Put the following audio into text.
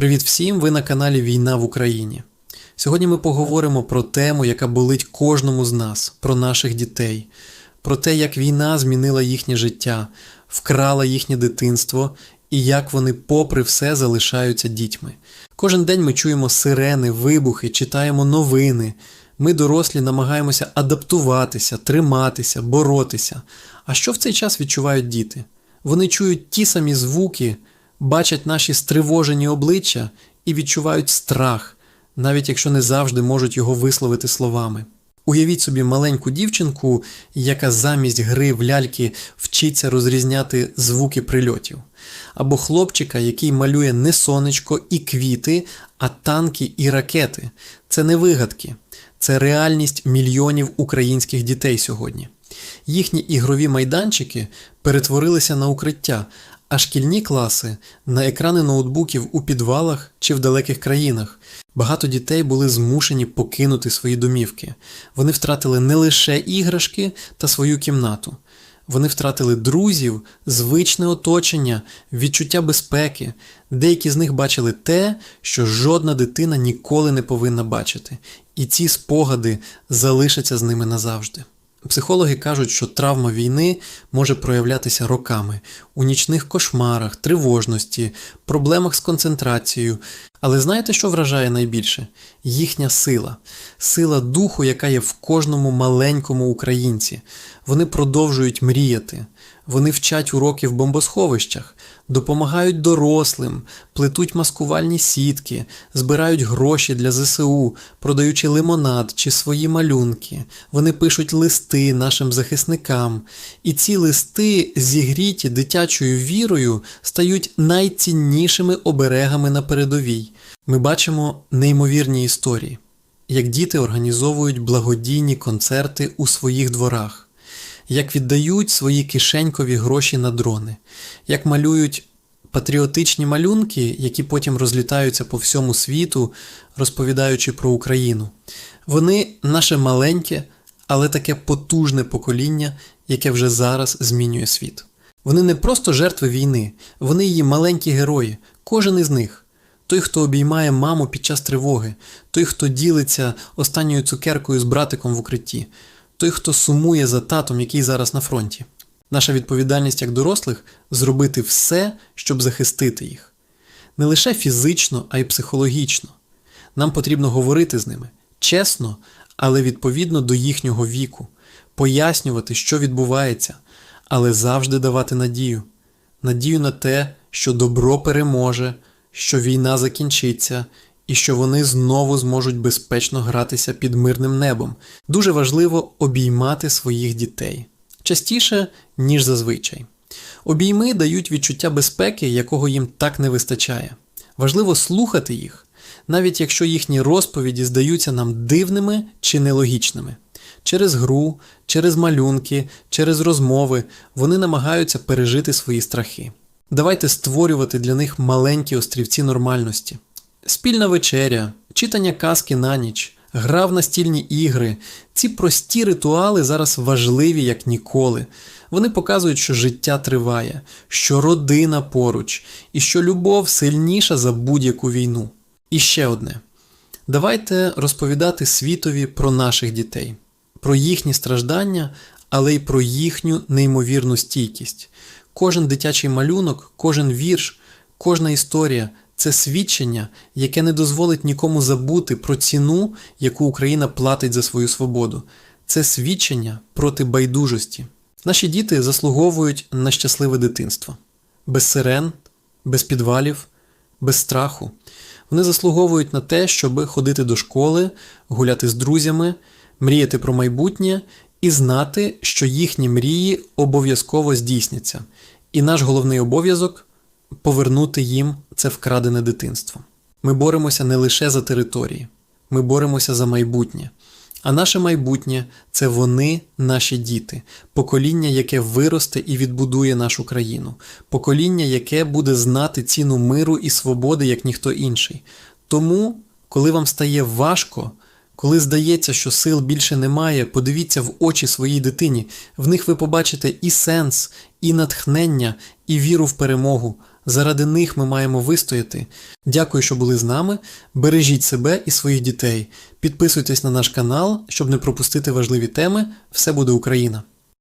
Привіт всім! Ви на каналі Війна в Україні. Сьогодні ми поговоримо про тему, яка болить кожному з нас, про наших дітей, про те, як війна змінила їхнє життя, вкрала їхнє дитинство і як вони, попри все, залишаються дітьми. Кожен день ми чуємо сирени, вибухи, читаємо новини. Ми, дорослі, намагаємося адаптуватися, триматися, боротися. А що в цей час відчувають діти? Вони чують ті самі звуки, бачать наші стривожені обличчя і відчувають страх, навіть якщо не завжди можуть його висловити словами. Уявіть собі маленьку дівчинку, яка замість гри в ляльки вчиться розрізняти звуки прильотів, або хлопчика, який малює не сонечко і квіти, а танки і ракети. Це не вигадки, це реальність мільйонів українських дітей сьогодні. Їхні ігрові майданчики перетворилися на укриття, а шкільні класи на екрани ноутбуків у підвалах чи в далеких країнах. Багато дітей були змушені покинути свої домівки. Вони втратили не лише іграшки та свою кімнату. Вони втратили друзів, звичне оточення, відчуття безпеки. Деякі з них бачили те, що жодна дитина ніколи не повинна бачити, і ці спогади залишаться з ними назавжди. Психологи кажуть, що травма війни може проявлятися роками у нічних кошмарах, тривожності, проблемах з концентрацією. Але знаєте, що вражає найбільше? Їхня сила, сила духу, яка є в кожному маленькому українці. Вони продовжують мріяти, вони вчать уроки в бомбосховищах, допомагають дорослим, плетуть маскувальні сітки, збирають гроші для ЗСУ, продаючи лимонад чи свої малюнки. Вони пишуть листи нашим захисникам. І ці листи, зігріті дитячою вірою, стають найціннішими оберегами на передовій. Ми бачимо неймовірні історії, як діти організовують благодійні концерти у своїх дворах як віддають свої кишенькові гроші на дрони, як малюють патріотичні малюнки, які потім розлітаються по всьому світу, розповідаючи про Україну. Вони наше маленьке, але таке потужне покоління, яке вже зараз змінює світ. Вони не просто жертви війни, вони її маленькі герої, кожен із них. Той, хто обіймає маму під час тривоги, той, хто ділиться останньою цукеркою з братиком в укритті, той, хто сумує за татом, який зараз на фронті. Наша відповідальність як дорослих зробити все, щоб захистити їх. Не лише фізично, а й психологічно. Нам потрібно говорити з ними чесно, але відповідно до їхнього віку, пояснювати, що відбувається, але завжди давати надію. Надію на те, що добро переможе, що війна закінчиться і що вони знову зможуть безпечно гратися під мирним небом. Дуже важливо обіймати своїх дітей частіше, ніж зазвичай. Обійми дають відчуття безпеки, якого їм так не вистачає. Важливо слухати їх, навіть якщо їхні розповіді здаються нам дивними чи нелогічними. Через гру, через малюнки, через розмови вони намагаються пережити свої страхи. Давайте створювати для них маленькі острівці нормальності. Спільна вечеря, читання казки на ніч, гра в настільні ігри. Ці прості ритуали зараз важливі як ніколи. Вони показують, що життя триває, що родина поруч, і що любов сильніша за будь-яку війну. І ще одне: давайте розповідати світові про наших дітей, про їхні страждання, але й про їхню неймовірну стійкість. Кожен дитячий малюнок, кожен вірш, кожна історія це свідчення, яке не дозволить нікому забути про ціну, яку Україна платить за свою свободу. Це свідчення проти байдужості. Наші діти заслуговують на щасливе дитинство, без сирен, без підвалів, без страху. Вони заслуговують на те, щоб ходити до школи, гуляти з друзями, мріяти про майбутнє і знати, що їхні мрії обов'язково здійсняться. І наш головний обов'язок повернути їм це вкрадене дитинство. Ми боремося не лише за території, ми боремося за майбутнє. А наше майбутнє це вони, наші діти, покоління, яке виросте і відбудує нашу країну, покоління, яке буде знати ціну миру і свободи, як ніхто інший. Тому, коли вам стає важко, коли здається, що сил більше немає, подивіться в очі своїй дитині, в них ви побачите і сенс, і натхнення, і віру в перемогу, Заради них ми маємо вистояти. Дякую, що були з нами. Бережіть себе і своїх дітей. Підписуйтесь на наш канал, щоб не пропустити важливі теми. Все буде Україна!